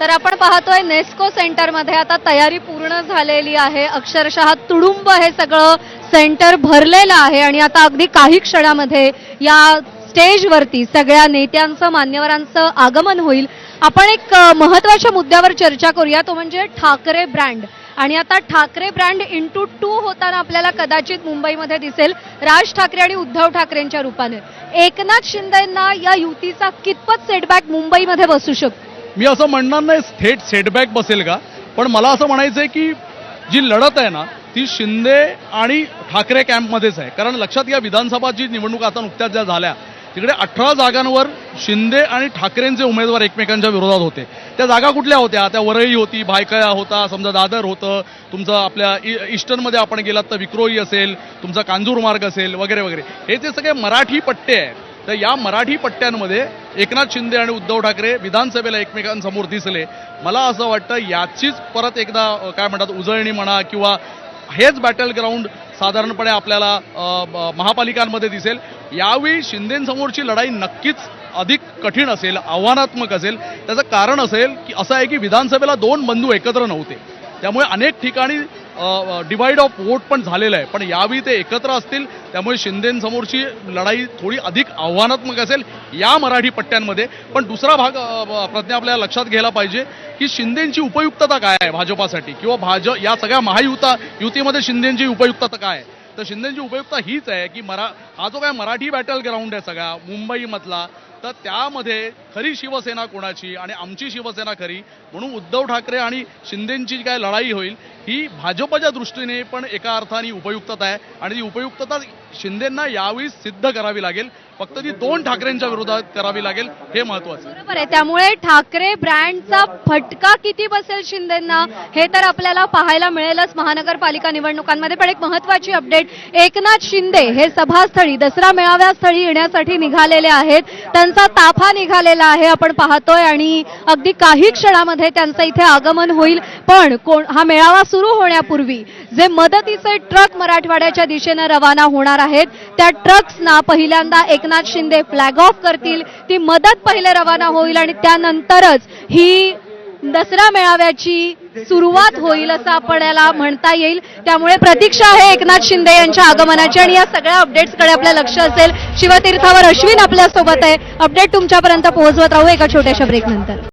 तर आपण पाहतोय नेस्को सेंटरमध्ये आता तयारी पूर्ण झालेली आहे. अक्षरशः तुडुंब हे सगळं सेंटर भरलेलं आहे आणि आता अगदी काही क्षणामध्ये या स्टेजवरती सगळ्या नेत्यांचं मान्यवरांचं आगमन होईल. आपण एक महत्त्वाच्या मुद्द्यावर चर्चा करूया. तो म्हणजे ठाकरे ब्रँड. आणि आता ठाकरे ब्रँड इंटू टू होताना आपल्याला कदाचित मुंबईमध्ये दिसेल. राज ठाकरे आणि उद्धव ठाकरेंच्या रूपाने. एकनाथ शिंदेंना या युतीचा कितपत सेटबॅक मुंबईमध्ये बसू शकतो? मी असं म्हणणार नाही थेट सेटबॅक बसेल का? पण मला असं म्हणायचं आहे की जी लढत आहे ना ती शिंदे आणि ठाकरे कॅम्पमध्येच आहे. कारण लक्षात घ्या विधानसभा जी निवडणूक आता नुकत्याच ज्या झाल्या तिकडे अठरा जागांवर शिंदे आणि ठाकरेंचे उमेदवार एकमेकांच्या विरोधात होते. त्या जागा कुठल्या होत्या? त्या वरळी होती भायखळा होता समजा दादर होतं तुमचं आपल्या ईस्टर्नमध्ये आपण गेलात तर विक्रोळी असेल तुमचा कांजूर मार्ग असेल वगैरे वगैरे. हे जे सगळे मराठी पट्टे आहेत तर या मराठी पट्ट्यांमध्ये एकनाथ शिंदे आणि उद्धव ठाकरे विधानसभेला एकमेकांसमोर दिसले. मला असं वाटतं याचीच परत एकदा काय म्हणतात उजळणी म्हणा किंवा हेच बॅटल ग्राउंड साधारणपणे आपल्याला महापालिकांमध्ये दिसेल. यावेळी शिंदेंसमोरची लढाई नक्कीच अधिक कठीण असेल आव्हानात्मक असेल. त्याचं कारण असेल की असं आहे की विधानसभेला दोन बंधू एकत्र नव्हते. त्यामुळे अनेक ठिकाणी डिवाइड ऑफ वोट पण झालेलं आहे. पण यावेळी ते एकत्र असतील त्यामुळे शिंदेंसमोरची लढाई थोडी अधिक आव्हानात्मक असेल या मराठी पट्ट्यांमध्ये. पण दुसरा भाग प्रज्ञा आपल्याला लक्षात घ्यायला पाहिजे की शिंदेंची उपयुक्तता काय आहे भाजपासाठी? किंवा भाज या सगळ्या महायुता युतीमध्ये शिंदेंची उपयुक्तता काय आहे? तर शिंदेची उपयुक्तता हीच आहे की मरा हा जो काय मराठी बॅटल ग्राउंड आहे सगळा मुंबईमधला तर त्यामध्ये खरी शिवसेना कोणाची आणि आमची शिवसेना खरी म्हणून उद्धव ठाकरे आणि शिंदेंची काय लढाई होईल ही भाजपच्या दृष्टीने पण एका अर्थाने उपयुक्तता आहे. आणि ती उपयुक्तता शिंदेंना यावेळी सिद्ध करावी लागेल. फक्त ती दोन ठाकरेंच्या विरोधात करावी लागेल हे महत्वाचं बरोबर आहे. त्यामुळे ठाकरे ब्रँडचा फटका किती बसेल शिंदेना हे तर आपल्याला पाहायला मिळेलच. महानगरपालिका निवडणुकांमध्ये पण एक महत्वाची अपडेट. एकनाथ शिंदे हे सभास्थळी दसरा मेळाव्यास्थळी येण्यासाठी निघालेले आहेत. त्यांचा ताफा निघालेला आहे आपण पाहतोय. आणि अगदी काही क्षणामध्ये त्यांचं इथे आगमन होईल. पण कोण हा मेळावा सुरू होण्यापूर्वी जे मदतीचे ट्रक मराठवाड्याच्या दिशेनं रवाना होणार आहेत त्या ट्रक्सना पहिल्यांदा एक एकनाथ शिंदे फ्लॅग ऑफ करतील. ती मदत पहिले रवाना होईल आणि त्यानंतरच ही दसरा मेळाव्याची सुरुवात होईल असं आपल्याला म्हणता येईल. त्यामुळे प्रतीक्षा आहे एकनाथ शिंदे यांच्या आगमनाची आणि या सगळ्या अपडेट्सकडे आपलं लक्ष असेल. शिवतीर्थावर अश्विन आपल्यासोबत आहे. अपडेट तुमच्यापर्यंत पोहोचवत राहू एका छोट्याशा ब्रेकनंतर